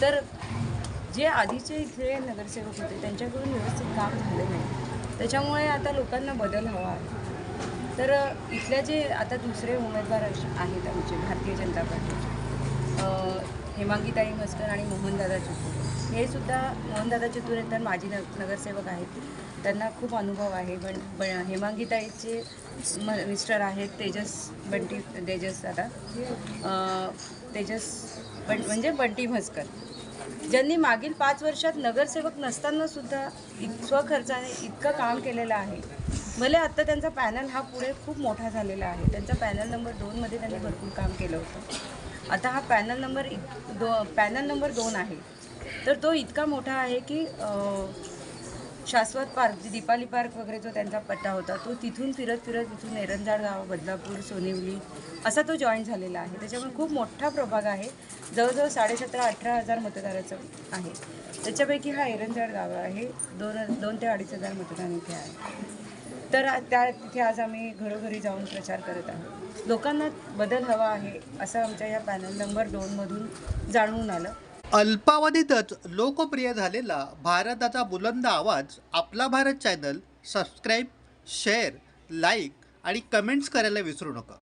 तर जे आधीचे इथले नगरसेवक होते त्यांच्याकडून व्यवस्थित काम झालं नाही. त्याच्यामुळे आता लोकांना बदल हवा आहे. तर इथल्या जे आता दुसरे उमेदवार आहेत आमचे भारतीय जनता पार्टीचे हेमांगीताई मस्कर आणि मोहनदादा चितूर हे सुद्धा मोहनदादा चितूर तर माजी नग नगरसेवक आहेत. त्यांना खूप अनुभव आहे पण ब हेमांगीताईचे म मिस्टर आहेत तेजस बंटी तेजस आता तेजस बंट म्हणजे बंटी म्हस्कर. ज्यांनी मागील पाच वर्षात नगरसेवक नसताना सुद्धा स्वखर्चाने इतकं काम केलेलं आहे. भले आत्ता त्यांचा पॅनल हा पुढे खूप मोठा झालेला आहे. त्यांचा पॅनल नंबर दोनमध्ये त्यांनी भरपूर काम केलं होतं. आता हा पॅनल नंबर इत दो पॅनल नंबर दोन आहे. तर तो इतका मोठा आहे की शाश्वत पार्क जे दीपाली पार्क वगैरे जो त्यांचा पट्टा होता तो तिथून फिरत फिरत तिथून एरंजाड गाव बदलापूर सोनिवली असा तो जॉईन झालेला आहे. त्याच्यामुळे खूप मोठा प्रभाग आहे. जवळजवळ साडेसतरा अठरा हजार मतदाराचं आहे. त्याच्यापैकी हा एरंजाड गाव आहे. दोन दोन ते अडीच हजार मतदान इथे आहे. तर त्या तिथे आज आम्ही घरोघरी जाऊन प्रचार करत आहोत. लोकांना बदल हवा आहे असं आमच्या या पॅनल नंबर दोनमधून जाणवून आलं. अल्पावधीतच लोकप्रिय झालेला भारताचा बुलंद आवाज आपला Bharat channel subscribe share like आणि कमेंट्स करायला विसरू नका.